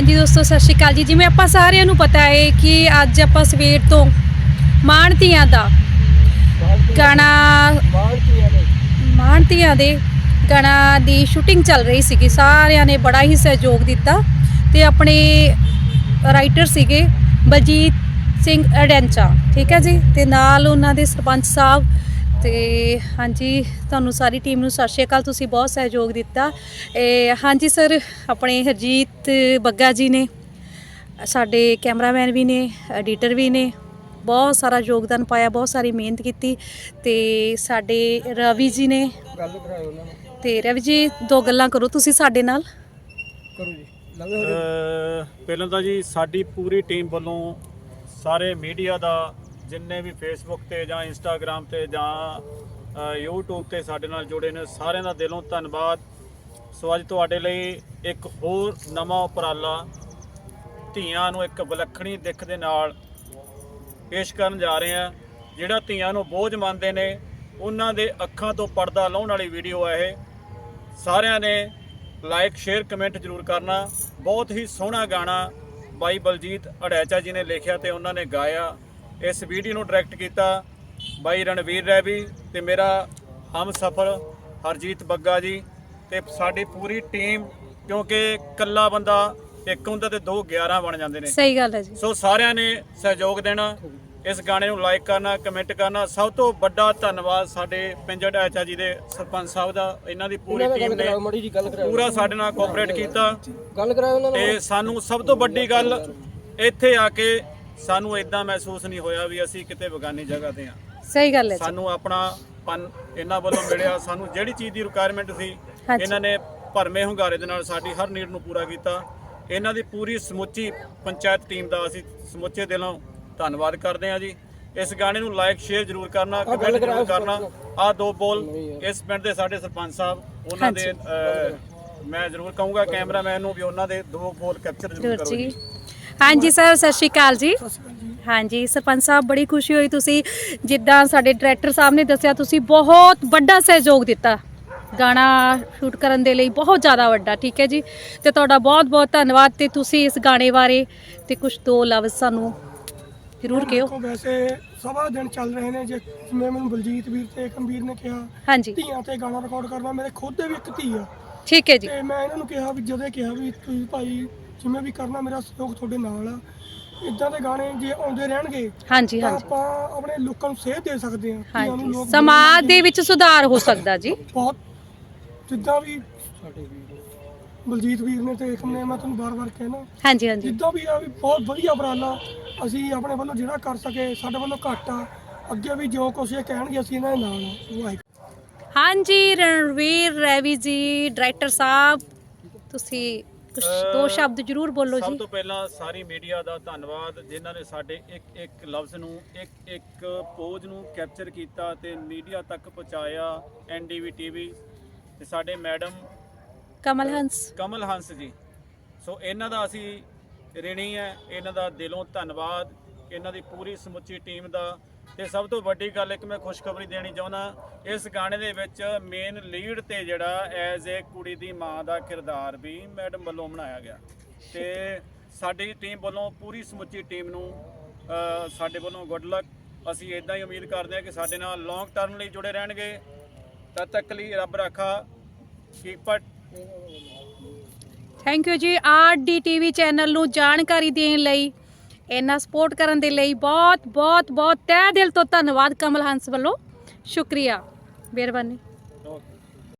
ਹਾਂਜੀ ਦੋਸਤੋ, ਸਤਿ ਸ਼੍ਰੀ ਅਕਾਲ ਜੀ। ਜਿਵੇਂ ਆਪਾਂ ਸਾਰਿਆਂ ਨੂੰ ਪਤਾ ਹੈ ਕਿ ਅੱਜ ਆਪਾਂ ਸਵੇਰ ਤੋਂ ਮਾਣਤੀਆਂ ਦਾ ਗਾਣਾ ਮਾਣਤੀਆਂ ਦੇ ਗਾਣਾ ਦੀ ਸ਼ੂਟਿੰਗ ਚੱਲ ਰਹੀ ਸੀਗੀ। ਸਾਰਿਆਂ ਨੇ ਬੜਾ ਹੀ ਸਹਿਯੋਗ ਦਿੱਤਾ ਤੇ ਆਪਣੇ ਰਾਈਟਰ ਸੀਗੇ ਬਲਜੀਤ ਸਿੰਘ ਅਡੈਂਚਾ, ਠੀਕ ਹੈ ਜੀ? ਤੇ ਨਾਲ ਉਹਨਾਂ ਦੇ ਸਰਪੰਚ ਸਾਹਿਬ ਤੇ ਹਾਂਜੀ ਤੁਹਾਨੂੰ ਸਾਰੀ ਟੀਮ ਨੂੰ ਸਤਿ ਸ਼੍ਰੀ ਅਕਾਲ। ਤੁਸੀਂ ਬਹੁਤ ਸਹਿਯੋਗ ਦਿੱਤਾ। ਇਹ ਹਾਂਜੀ ਸਰ ਆਪਣੇ ਹਰਜੀਤ ਬੱਗਾ ਜੀ ਨੇ ਸਾਡੇ ਕੈਮਰਾਮੈਨ ਵੀ ਨੇ ਐਡੀਟਰ ਵੀ ਨੇ ਬਹੁਤ ਸਾਰਾ ਯੋਗਦਾਨ ਪਾਇਆ ਬਹੁਤ ਸਾਰੀ ਮਿਹਨਤ ਕੀਤੀ। ਤੇ ਸਾਡੇ ਰਵੀ ਜੀ ਨੇ ਗੱਲ ਕਰਾਇਓ ਉਹਨਾਂ ਨੂੰ ਤੇ ਰਵੀ ਜੀ ਦੋ ਗੱਲਾਂ ਕਰੋ ਤੁਸੀਂ ਸਾਡੇ ਨਾਲ। ਕਰੋ ਜੀ। ਲਵੇ ਹੋ ਅਹ ਪਹਿਲਾਂ ਤਾਂ ਜੀ ਸਾਡੀ ਪੂਰੀ ਟੀਮ ਵੱਲੋਂ ਸਾਰੇ ਮੀਡੀਆ ਦਾ ਜਿੰਨੇ ਵੀ ਫੇਸਬੁੱਕ ਤੇ ਜਾਂ ਇੰਸਟਾਗ੍ਰam ਤੇ ਜਾਂ ਅਹ YouTube ਤੇ ਸਾਡੇ ਨਾਲ ਜੁੜੇ ਨੇ, ਸਾਰਿਆਂ ਦਾ ਦਿਲੋਂ ਧੰਨਵਾਦ। ਸੋ ਅੱਜ ਤੁਹਾਡੇ ਲਈ ਇੱਕ ਹੋਰ ਨਵਾਂ ਉਪਰਾਲਾ ਧੀਆਂ ਨੂੰ ਇੱਕ ਵਿਲੱਖਣੀ ਦਿੱਖ ਦੇ ਨਾਲ ਪੇਸ਼ ਕਰਨ ਜਾ ਰਹੇ ਹਾਂ, ਜਿਹੜਾ ਧੀਆਂ ਨੂੰ ਬੋਝ ਮੰਨਦੇ ਨੇ, ਉਹਨਾਂ ਦੇ ਅੱਖਾਂ ਤੋਂ ਪਰਦਾ ਲਾਉਣ ਵਾਲੀ ਵੀਡੀਓ ਹੈ ਇਹ। ਸਾਰਿਆਂ ਨੇ ਲਾਈਕ ਸ਼ੇਅਰ ਕਮੈਂਟ ਜ਼ਰੂਰ ਕਰਨਾ। ਬਹੁਤ ਹੀ ਸੋਹਣਾ ਗਾਣਾ ਬਾਈ ਬਲਜੀਤ ਅੜੈਚਾ ਜੀ ਨੇ ਲਿਖਿਆ ਤੇ ਉਹਨਾਂ ਨੇ ਗਾਇਆ। ਇਸ ਵੀਡੀਓ ਨੂੰ ਡਾਇਰੈਕਟ ਕੀਤਾ ਬਾਈ ਰਣਵੀਰ ਰੈਵੀ ਤੇ ਮੇਰਾ ਹਮ ਸਫਰ ਹਰਜੀਤ ਬੱਗਾ ਜੀ ਤੇ ਸਾਡੀ ਪੂਰੀ ਟੀਮ ਕਿਉਂਕਿ ਕੱਲਾ ਬੰਦਾ ਇੱਕ ਹੁੰਦਾ ਤੇ ਦੋ 11 ਬਣ ਜਾਂਦੇ ਨੇ। ਸਹੀ ਗੱਲ ਹੈ ਜੀ। ਸੋ ਸਾਰਿਆਂ ਨੇ ਸਹਿਯੋਗ ਦੇਣਾ ਇਸ ਗਾਣੇ ਨੂੰ ਲਾਈਕ ਕਰਨਾ ਕਮੈਂਟ ਕਰਨਾ। ਸਭ ਤੋਂ ਵੱਡਾ ਧੰਨਵਾਦ ਸਾਡੇ ਪਿੰਜੜ ਐਚਾ ਜੀ ਦੇ ਸਰਪੰਚ ਸਾਹਿਬ ਦਾ ਇਹਨਾਂ ਦੀ ਪੂਰੀ ਟੀਮ ਨੇ ਪੂਰਾ ਸਾਡੇ ਨਾਲ ਕੋਆਪਰੇਟ ਕੀਤਾ। ਗੱਲ ਉਹਨਾਂ ਤੇ ਸਾਨੂੰ ਸਭ ਤੋਂ ਵੱਡੀ ਗੱਲ ਇੱਥੇ ਆ ਕੇ ਸਾਨੂੰ ਇਦਾਂ ਮਹਿਸੂਸ ਨਹੀਂ ਹੋਇਆ ਵੀ ਅਸੀਂ ਕਿਤੇ ਬਗਾਨੀ ਜਗ੍ਹਾ ਤੇ ਆ ਸਹੀ ਗੱਲ ਹੈ ਜੀ। ਸਾਨੂੰ ਆਪਣਾ ਪਨ ਇਹਨਾਂ ਵੱਲੋਂ ਮਿਲਿਆ ਸਾਨੂੰ ਜਿਹੜੀ ਚੀਜ਼ ਦੀ ਰਿਕੁਆਇਰਮੈਂਟ ਸੀ ਹਾਂਜੀ। ਇਹਨਾਂ ਨੇ ਭਰਮੇ ਹੁੰਗਾਰੇ ਦੇ ਨਾਲ ਸਾਡੀ ਹਰ ਨੀਡ ਨੂੰ ਪੂਰਾ ਕੀਤਾ। ਇਹਨਾਂ ਦੀ ਪੂਰੀ ਸਮੁੱਚੀ ਪੰਚਾਇਤ ਟੀਮ ਦਾ ਅਸੀਂ ਸਮੁੱਚੇ ਦਿਲੋਂ ਧੰਨਵਾਦ ਕਰਦੇ ਹਾਂ ਜੀ। ਇਸ ਗਾਣੇ ਨੂੰ ਲਾਈਕ ਸ਼ੇਅਰ ਜ਼ਰੂਰ ਕਰਨਾ ਕਮੈਂਟ ਜ਼ਰੂਰ ਕਰਨਾ। ਆ ਦੋ ਬੋਲ ਇਸ ਪਿੰਡ ਦੇ ਸਾਡੇ ਸਰਪੰਚ ਸਾਹਿਬ ਉਹਨਾਂ ਦੇ ਅਹ, ਮੈਂ ਜ਼ਰੂਰ ਕਹੂੰਗਾ ਕੈਮਰਾਮੈਨ ਨੂੰ ਵੀ ਉਹਨਾਂ ਦੇ ਦੋ ਬੋਲ ਕੈਪਚਰ ਜ਼ਰੂਰ ਜ਼ਰੂਰ ਕਰੋ ਜੀ ਜੀ। ਹਾਂਜੀ ਸਰ ਸਤਿ ਸ਼੍ਰੀ ਅਕਾਲ ਜੀ। ਹਾਂਜੀ ਸਰਪੰਚ ਸਾਹਿਬ ਬੜੀ ਖੁਸ਼ੀ ਹੋਈ ਤੁਸੀਂ ਜਿੱਦਾਂ ਸਾਡੇ ਡਾਇਰੈਕਟਰ ਸਾਹਿਬ ਨੇ ਦੱਸਿਆ ਤੁਸੀਂ ਬਹੁਤ ਵੱਡਾ ਸਹਿਯੋਗ ਦਿੱਤਾ। ਗਾਣਾ ਸ਼ੂਟ ਕਰਨ ਦੇ ਲਈ ਬਹੁਤ ਜ਼ਿਆਦਾ ਵੱਡਾ ਠੀਕ ਹੈ ਜੀ? ਤੇ ਤੁਹਾਡਾ ਬਹੁਤ ਬਹੁਤ ਧੰਨਵਾਦ ਤੇ ਤੁਸੀਂ ਇਸ ਗਾਣੇ ਬਾਰੇ ਤੇ ਕੁਝ ਦੋ ਲਫ਼ਜ਼ ਸਾਨੂੰ ਜ਼ਰੂਰ ਕਿਹੋ। ਦੇਖੋ ਵੈਸੇ ਸਭਾ ਦਿਨ ਚੱਲ ਰਹੇ ਨੇ ਜੇ ਜਿਵੇਂ ਮੈਨੂੰ ਬਲਜੀਤ ਵੀਰ ਤੇ ਏਕਮਵੀਰ ਨੇ ਕਿਹਾ ਹਾਂਜੀ। ਧੀਆਂ ਤੇ ਗਾਣਾ ਰਿਕਾਰਡ ਕਰਨਾ ਮੇਰੇ ਖੁਦ ਦੇ ਵੀ ਇੱਕ ਧੀ ਆ। ਠੀਕ ਹੈ ਜੀ। ਤੇ ਮੈਂ ਇਹਨਾਂ ਨੂੰ ਕਿਹਾ ਵੀ ਜਦੋਂ ਇਹ ਕਿਹਾ ਵੀ ਤੁਸੀਂ ਭਾਈ ਜਿਵੇਂ ਵੀ ਕਰਨਾ ਮੇਰਾ ਸਹਿਯੋਗ ਤੁਹਾਡੇ ਨਾਲ ਆ। ਇਦਾਂ ਦੇ ਗਾਣੇ ਜੇ ਆਉਂਦੇ ਰਹਿਣਗੇ ਹਾਂਜੀ ਤਾਂ ਹਾਂਜੀ। ਆਪਾਂ ਆਪਣੇ ਲੋਕਾਂ ਨੂੰ ਸੇਧ ਦੇ ਸਕਦੇ ਹਾਂ ਹਾਂਜੀ। ਲੋਕ ਸਮਾਜ ਦੇ ਵਿੱਚ ਸੁਧਾਰ ਹੋ ਸਕਦਾ ਜੀ। ਬਹੁਤ। ਜਿੱਦਾਂ ਵੀ ਸਾਡੇ ਵੀਰ ਬਲਜੀਤ ਵੀਰ ਨੇ ਤੇ ਨੇ ਮੈਂ ਤੁਹਾਨੂੰ ਬਾਰ-ਬਾਰ ਕਹਿਣਾ ਹਾਂਜੀ ਹਾਂਜੀ। ਜਿੱਦਾਂ ਵੀ ਆ ਵੀ ਬਹੁਤ ਵਧੀਆ ਉਪਰਾਲਾ ਅਸੀਂ ਆਪਣੇ ਵੱਲੋਂ ਜਿਹੜਾ ਕਰ ਸਕੇ ਸਾਡੇ ਵੱਲੋਂ ਘੱਟ ਆ। ਅੱਗੇ ਵੀ ਜੋ ਕੁਛ ਇਹ ਕਹਿਣਗੇ ਅਸੀਂ ਇਹਨਾਂ ਦੇ ਨਾਲ ਆ। ਵਾਹਿਗੁਰੂ। ਹਾਂਜੀ ਰਣਵੀਰ ਰੈਵੀ ਜੀ ਡਾਇਰੈਕਟਰ ਸਾਹਿਬ ਤੁਸੀਂ ਕੁਝ ਦੋ ਸ਼ਬਦ ਜ਼ਰੂਰ ਬੋਲੋ ਸਭ ਜੀ ਤੋਂ ਪਹਿਲਾਂ ਸਾਰੀ ਮੀਡੀਆ ਦਾ ਧੰਨਵਾਦ ਜਿਨ੍ਹਾਂ ਨੇ ਸਾਡੇ ਇੱਕ ਇੱਕ ਲਫ਼ਜ਼ ਨੂੰ ਇੱਕ ਇੱਕ ਪੋਜ ਨੂੰ ਕੈਪਚਰ ਕੀਤਾ ਤੇ ਮੀਡੀਆ ਤੱਕ ਪਹੁੰਚਾਇਆ ਐਨਡੀਵੀ ਟੀਵੀ ਤੇ ਸਾਡੇ ਮੈਡਮ ਕਮਲ ਹੰਸ। ਕਮਲ ਹੰਸ ਜੀ। ਸੋ ਇਹਨਾਂ ਦਾ ਅਸੀਂ ਰਿਣੀ ਹੈ ਇਹਨਾਂ ਦਾ ਦਿਲੋਂ ਧੰਨਵਾਦ ਇਹਨਾਂ ਦੀ ਪੂਰੀ ਸਮੁੱਚੀ ਟੀਮ ਦਾ ਤੇ ਸਭ ਤੋਂ ਵੱਡੀ ਗੱਲ ਇੱਕ ਮੈਂ ਖੁਸ਼ਖਬਰੀ ਦੇਣੀ ਚਾਹੁੰਦਾ, ਇਸ ਗਾਣੇ ਦੇ ਵਿੱਚ ਮੇਨ ਲੀਡ ਤੇ ਜਿਹੜਾ ਐਜ਼ ਏ ਕੁੜੀ ਦੀ ਮਾਂ ਦਾ ਕਿਰਦਾਰ ਵੀ ਮੈਡਮ ਵੱਲੋਂ ਬਣਾਇਆ ਗਿਆ। ਤੇ ਸਾਡੀ ਟੀਮ ਵੱਲੋਂ ਪੂਰੀ ਸਮੁੱਚੀ ਟੀਮ ਨੂੰ ਸਾਡੇ ਵੱਲੋਂ ਗੁੱਡ ਲੱਕ ਅਸੀਂ ਇਦਾਂ ਹੀ ਉਮੀਦ ਕਰਦੇ ਹਾਂ ਕਿ ਸਾਡੇ ਨਾਲ ਲੌਂਗ ਟਰਮ ਲਈ ਜੁੜੇ ਰਹਿਣਗੇ। ਤਦ ਤੱਕ ਲਈ, ਰੱਬ ਰਾਖਾ। Keep thank you ji, RD TV channel ਨੂੰ ਜਾਣਕਾਰੀ ਦੇਣ ਲਈ ਇੰਨਾ ਸਪੋਰਟ ਕਰਨ ਦੇ ਲਈ ਬਹੁਤ ਬਹੁਤ ਬਹੁਤ ਤਹਿ ਦਿਲ ਤੋਂ ਧੰਨਵਾਦ ਕਮਲ ਹੰਸ ਵੱਲੋਂ। ਸ਼ੁਕਰੀਆ। ਮਿਹਰਬਾਨੀ।